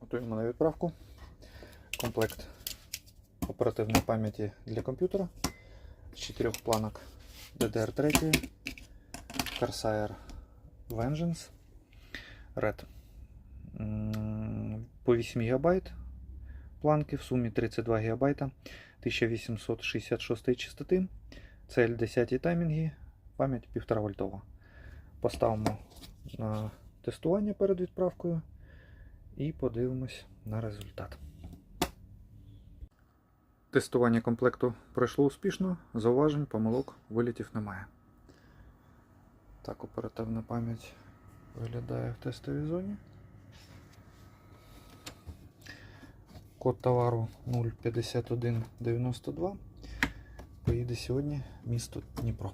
Готуємо на відправку. Комплект оперативної пам'яті для комп'ютера з чотирьох планок DDR3, Corsair Vengeance Red. По 8 ГБ планки в сумі 32 ГБ 1866 частоти. Цель 10 таймінги, пам'ять 1,5 вольтова. Поставимо на тестування перед відправкою і подивимось на результат. Тестування комплекту пройшло успішно, зауважень, помилок, вилітів немає. Так, оперативна пам'ять виглядає в тестовій зоні. Код товару 05192. Поїде сьогодні місто Дніпро.